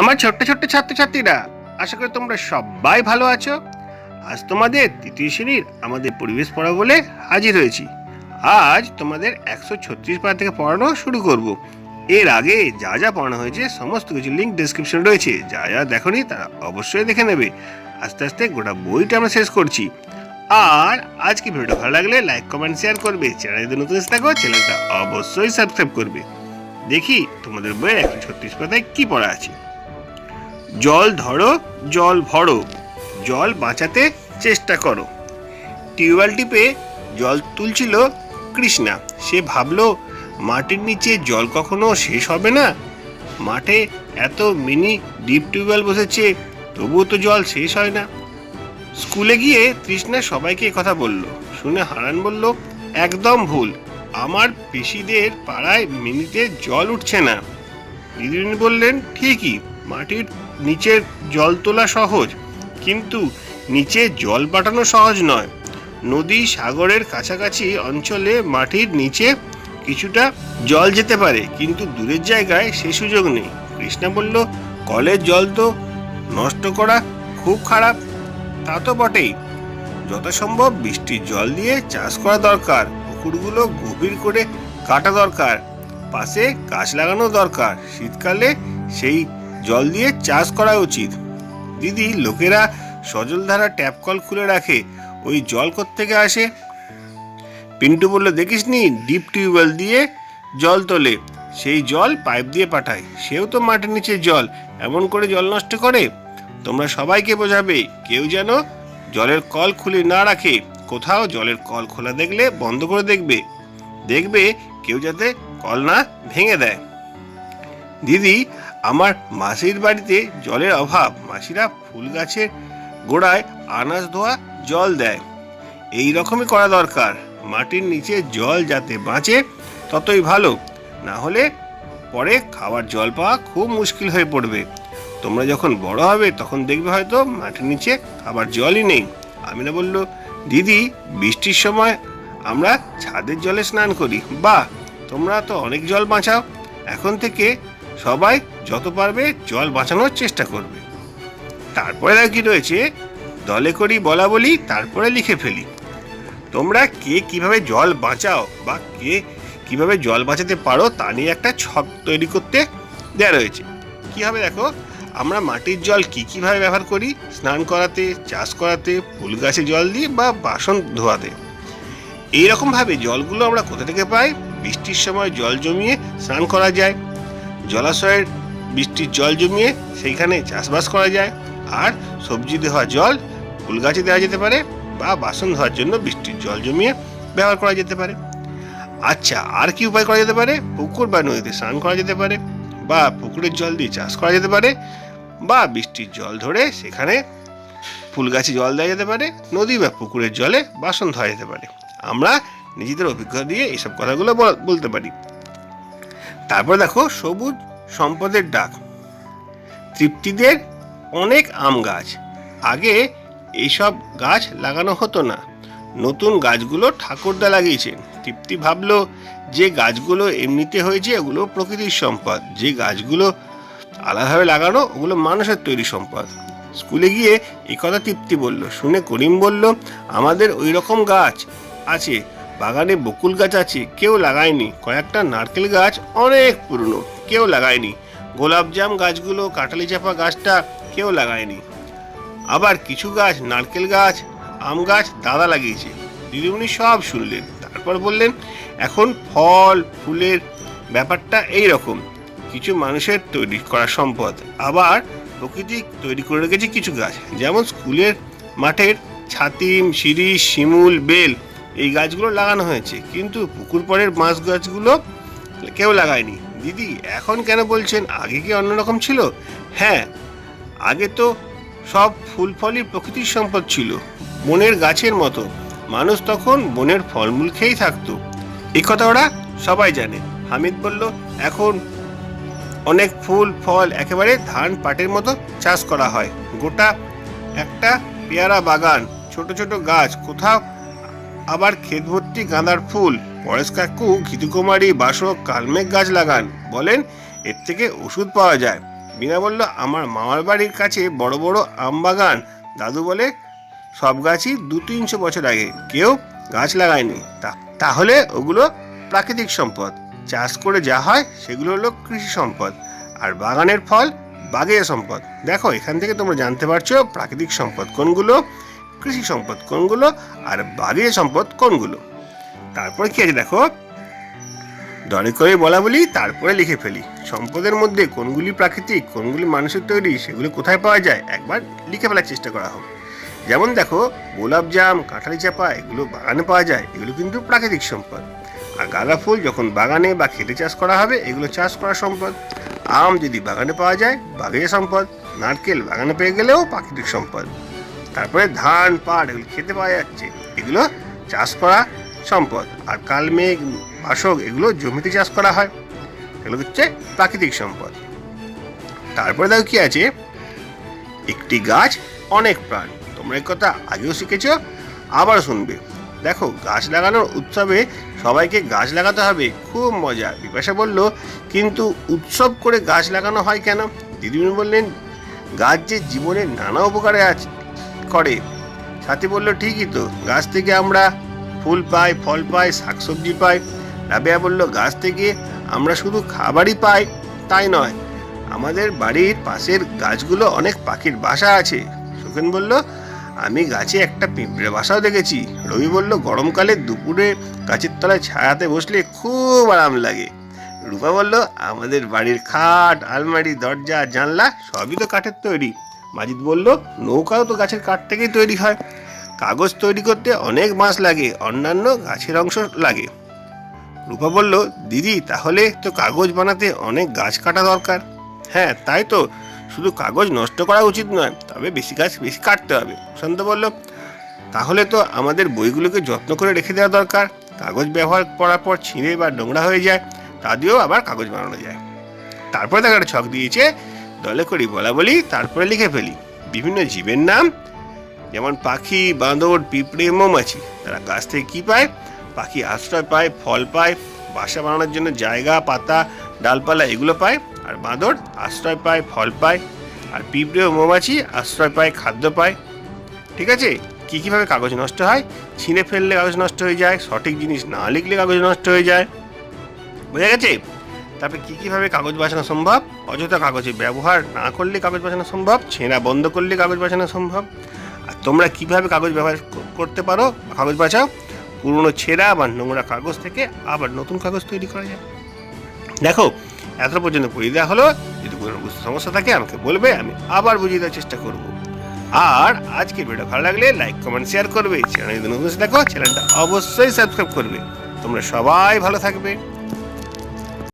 আমার ছোট্ট ছোট্ট ছাত্রছাত্রীরা, আশা করি তোমরা সবাই ভালো আছো। আজ তোমাদের তৃতীয় শ্রেণির আমাদের পরিবেশ পড়া বলে হাজির হয়েছি। আজ তোমাদের একশো ছত্রিশ পারা থেকে পড়ানো শুরু করব। এর আগে যা যা পড়ানো হয়েছে, সমস্ত কিছু লিঙ্ক ডিসক্রিপশন রয়েছে। যা যা দেখোনি, তারা অবশ্যই দেখে নেবে। আস্তে আস্তে গোটা বইটা আমরা শেষ করছি। আর আজকে ভিডিওটা ভালো লাগলে লাইক কমেন্ট শেয়ার করবে। চ্যানেলে যদি নতুন থাকো চ্যানেলটা অবশ্যই সাবস্ক্রাইব করবে। দেখি তোমাদের বইয়ের একশো ছত্রিশ পাতায় কী পড়া আছে। জল ধরো, জল ভরো, জল বাঁচাতে চেষ্টা করো। টিউবওয়েল টিপে জল তুলছিল কৃষ্ণা। সে ভাবলো, মাটির নিচে জল কখনো শেষ হবে না? মাঠে এত মিনি ডিপ টিউবওয়েল বসেছে, তবুও তো জল শেষ হয় না। স্কুলে গিয়ে তৃষ্ণা সবাইকে কথা বলল। শুনে হারান বলল, একদম ভুল। আমার পিসিদের পাড়ায় মিনিতে জল উঠছে না। দিদিমণি বললেন, ঠিকই, মাটির নিচের জল তোলা সহজ, কিন্তু নিচে জল পাঠানো সহজ নয়। নদী সাগরের কাছাকাছি অঞ্চলে মাটির নিচে কিছুটা জল যেতে পারে, কিন্তু দূরের জায়গায় সে সুযোগ নেই। কৃষ্ণা বলল, কলের জল তো নষ্ট করা খুব খারাপ। তা তো বটেই। যথাসম্ভব বৃষ্টির জল দিয়ে চাষ করা দরকার। পুকুরগুলো গভীর করে কাটা দরকার। পাশে গাছ লাগানো দরকার। শীতকালে সেই জল দিয়ে চাষ করা উচিত। দিদি, লোকেরা সজলধারা ট্যাপ কল খুলে রাখে। ওই জল থেকে আসে? পিন্টু বলল দেখিসনি ডিপ টিউবওয়েল দিয়ে জল তোলে। সেই জল পাইপ দিয়ে পাঠায়। সেও তো মাটির নিচে জল। এমন করে জল নষ্ট করে? তোমরা সবাইকে বোঝাবে, কেউ যেন জলের কল খুলে না রাখে। কোথাও জলের কল খোলা দেখলে বন্ধ করে দেখবে। দেখবে কেউ যাতে কল না ভেঙে দেয়। দিদি আমার মাসির বাড়িতে জলের অভাব। মাসিরা ফুল গাছের গোড়ায় আনাজ ধোয়া, জল দেয়। এই রকমই করা দরকার। মাটির নিচে জল যাতে বাঁচে, ততই ভালো। না হলে পরে খাওয়ার জল পাওয়া খুব মুশকিল হয়ে পড়বে। তোমরা যখন বড় হবে, তখন দেখবে হয়তো মাটির নিচে খাবার জলই নেই। আমিনা বলল, দিদি, বৃষ্টির সময় আমরা ছাদের জলে স্নান করি। বাহ! তোমরা তো অনেক জল বাঁচাও। এখন থেকে সবাই যত পারবে জল বাঁচানোর চেষ্টা করবে। তারপরে আর কি রয়েছে? দলে করি বলা বলি, তারপরে লিখে ফেলি। তোমরা কে কীভাবে জল বাঁচাও বা কে কীভাবে জল বাঁচাতে পারো তা নিয়ে একটা ছক তৈরি করতে দেওয়া রয়েছে। কি হবে দেখো? আমরা মাটির জল কি কীভাবে ব্যবহার করি? স্নান করাতে, চাষ করাতে, ফুল গাছে জল দিই বা বাসন ধোয়াতে। এইরকমভাবে জলগুলো আমরা কোথা থেকে পাই? বৃষ্টির সময় জল জমিয়ে স্নান করা যায়। জলাশয়ের বৃষ্টির জল জমিয়ে সেইখানে চাষবাস করা যায়। আর সবজি দেওয়া জল ফুল গাছে দেওয়া যেতে পারে বা বাসন ধোয়ার জন্য বৃষ্টির জল জমিয়ে ব্যবহার করা যেতে পারে। আচ্ছা আর কি উপায় করা যেতে পারে? পুকুর বা নদীতে স্নান করা যেতে পারে বা পুকুরের জল দিয়ে চাষ করা যেতে পারে বা বৃষ্টির জল ধরে সেখানে ফুল গাছে জল দেওয়া যেতে পারে, নদী বা পুকুরের জলে বাসন ধোয়া যেতে পারে। আমরা নিজেদের অভিজ্ঞতা দিয়ে এইসব কথাগুলো বল- বলতে পারি। তারপর দেখো সবুজ সম্পদের ডাক। তৃপ্তিদের অনেক আম গাছ। আগে এইসব গাছ লাগানো হতো না। নতুন গাছগুলো ঠাকুরদা লাগিয়েছেন। তৃপ্তি ভাবলো, যে গাছগুলো এমনিতে হয়েছে ওগুলো প্রকৃতির সম্পদ। যে গাছগুলো আলাদাভাবে লাগানো, ওগুলো মানুষের তৈরি সম্পদ। স্কুলে গিয়ে এই কথা তৃপ্তি বলল। শুনে করিম বলল, আমাদের ওই রকম গাছ আছে। বাগানে বকুল গাছ আছে, কেউ লাগায়নি। কয়েকটা নারকেল গাছ অনেক পুরনো, কেউ লাগায়নি। গোলাপজাম গাছগুলো কাটালি চাপা গাছটা কেউ লাগায়নি। আবার কিছু গাছ, নারকেল গাছ, আম গাছ দাদা লাগিয়েছে। দিদিমণি সব শুনলেন, তারপর বললেন, এখন ফল, ফুলের ব্যাপারটা এই রকম। কিছু মানুষের তৈরি করা সম্পদ, আবার প্রকৃতি তৈরি করে রেখেছে কিছু গাছ। যেমন স্কুলের মাঠের ছাতিম শিরিষ শিমুল, বেল এই গাছগুলো লাগানো হয়েছে। কিন্তু পুকুর পরের মাছ গাছগুলো কেউ লাগায়নি। দিদি, এখন কেন বলছেন? আগে কি অন্যরকম ছিল? হ্যাঁ আগে তো সব ফুল ফলই প্রকৃতির সম্পদ ছিল। বনের গাছের মতো। মানুষ তখন বনের ফলমূল খেয়েই থাকতো। এই কথা ওরা সবাই জানে। হামিদ বলল, এখন অনেক ফুল, ফল একেবারে ধান পাটের মতো চাষ করা হয়। গোটা একটা পেয়ারা বাগান, ছোট ছোট গাছ, কোথাও আবার ক্ষেত ভর্তি গাঁদার ফুল পরেশ কাকু, ঘিতুকুমারী, বাসক, কালমেঘ গাছ লাগান। বলেন, এর থেকে ওষুধ পাওয়া যায়। বিনা বলল, আমার মামার বাড়ির কাছে বড় বড় আম বাগান। দাদু বলে, সব গাছই দু তিনশো বছর আগে। কেউ গাছ লাগায়নি। তাহলে ওগুলো প্রাকৃতিক সম্পদ। চাষ করে যা হয়, সেগুলো হলো কৃষি সম্পদ। আর বাগানের ফল বাগের সম্পদ। দেখো, এখান থেকে তোমরা জানতে পারছ প্রাকৃতিক সম্পদ কোনগুলো। কৃষি সম্পদ কোনগুলো আর বাগের সম্পদ কোনগুলো? তারপরে কি আছে দেখো? দরে করে বলা বলি, তারপরে লিখে ফেলি। সম্পদের মধ্যে কোনগুলি প্রাকৃতিক, কোনগুলি মানুষের তৈরি, সেগুলো কোথায় পাওয়া যায়? একবার লিখে ফেলার চেষ্টা করা হোক। যেমন দেখো, গোলাপ জাম, কাঁঠালি চাপা, এগুলো বাগানে পাওয়া যায়। এগুলো কিন্তু প্রাকৃতিক সম্পদ। আর গাঁদা ফুল যখন বাগানে বা খেতে চাষ করা হবে, এগুলো চাষ করা সম্পদ। আম যদি বাগানে পাওয়া যায় বাগিয়ে সম্পদ। নারকেল বাগানে পেয়ে গেলেও প্রাকৃতিক সম্পদ। তারপরে ধান, পাট এগুলো খেতে পাওয়া যাচ্ছে। এগুলো চাষ করা সম্পদ। আর কালমেঘ বাসক এগুলো জমিতে চাষ করা হয়। এগুলো হচ্ছে প্রাকৃতিক সম্পদ। তারপরে দেখো কি আছে? একটি গাছ, অনেক প্রাণ। তোমরা এই কথা আগেও শিখেছ, আবার শুনবে। দেখো, গাছ লাগানোর উৎসবে সবাইকে গাছ লাগাতে হবে। খুব মজা। বিপাশা বলল, কিন্তু উৎসব করে গাছ লাগানো হয় কেন? দিদিমণি বললেন, গাছ যে জীবনের নানা উপকারে আছে করে। সাথী বলল, ঠিকই তো, গাছ থেকে আমরা ফুল পাই, ফল পাই, শাকসবজি পাই। রাবেয়া বলল, গাছ থেকে আমরা শুধু খাবারই পাই, তাই নয়, আমাদের বাড়ির পাশের গাছগুলো অনেক পাখির বাসা আছে। সুখেন বলল, আমি গাছে একটা পিঁপড়ে বাসাও দেখেছি। রবি বলল, গরমকালে দুপুরে গাছের তলায় ছায়াতে বসলে খুব আরাম লাগে। রূপা বলল, আমাদের বাড়ির খাট, আলমারি, দরজা, জানলা সবই তো কাঠের তৈরি। মাজিদ বলল, নৌকাও তো গাছের কাঠ থেকেই তৈরি হয়। কাগজ তৈরি করতে অনেক বাঁশ লাগে, অন্যান্য গাছের অংশ লাগে। রূপা বলল, দিদি, তাহলে তো কাগজ বানাতে অনেক গাছ কাটা দরকার। হ্যাঁ তাই তো। শুধু কাগজ নষ্ট করা উচিত নয়, তবে বেশি গাছ বেশি কাটতে হবে। শান্ত বলল, তাহলে তো আমাদের বইগুলোকে যত্ন করে রেখে দেওয়া দরকার। কাগজ ব্যবহার করার পর ছিঁড়ে বা নোংরা হয়ে যায় তা দিয়েও আবার কাগজ বানানো যায়। তারপরে দেখা একটা ছক দিয়েছে দলে করি বলা বলি, তারপরে লিখে ফেলি। বিভিন্ন জীবের নাম, যেমন পাখি, বাঁদর, পিঁপড়ে, মৌমাছি। তারা গাছ থেকে কী পায়? পাখি আশ্রয় পায়, ফল পায়, বাসা বানানোর জন্য জায়গা, পাতা, ডালপালা এগুলো পায়, আর বাঁদর আশ্রয় পায়, ফল পায়, আর পিঁপড়ে ও মৌমাছি আশ্রয় পায়, খাদ্য পায়। ঠিক আছে? কী কীভাবে কাগজ নষ্ট হয়? ছিঁড়ে ফেললে কাগজ নষ্ট হয়ে যায়, সঠিক জিনিস না লিখলে কাগজ নষ্ট হয়ে যায়। বোঝা গেছে? তারপরে কী কীভাবে কাগজ বাঁচানো সম্ভব? অযথা কাগজে ব্যবহার না করলে কাগজ বাঁচানো সম্ভব? ছেঁড়া বন্ধ করলে কাগজ বাঁচানো সম্ভব? আর তোমরা কীভাবে কাগজ ব্যবহার করতে পারো? কাগজ বাঁচাও পুরনো ছেঁড়া বা নোংরা কাগজ থেকে আবার নতুন কাগজ তৈরি করা যায়। দেখো এত পর্যন্ত পড়িয়ে দেওয়া হলো। যদি কোনো সমস্যা থাকে, আমাকে বলবে, আমি আবার বুঝিয়ে দেওয়ার চেষ্টা করব। আর আজকের ভিডিও ভালো লাগলে লাইক কমেন্ট শেয়ার করবে। চ্যানেল যদি নতুন দেখো, চ্যানেলটা অবশ্যই সাবস্ক্রাইব করবে। তোমরা সবাই ভালো থাকবে।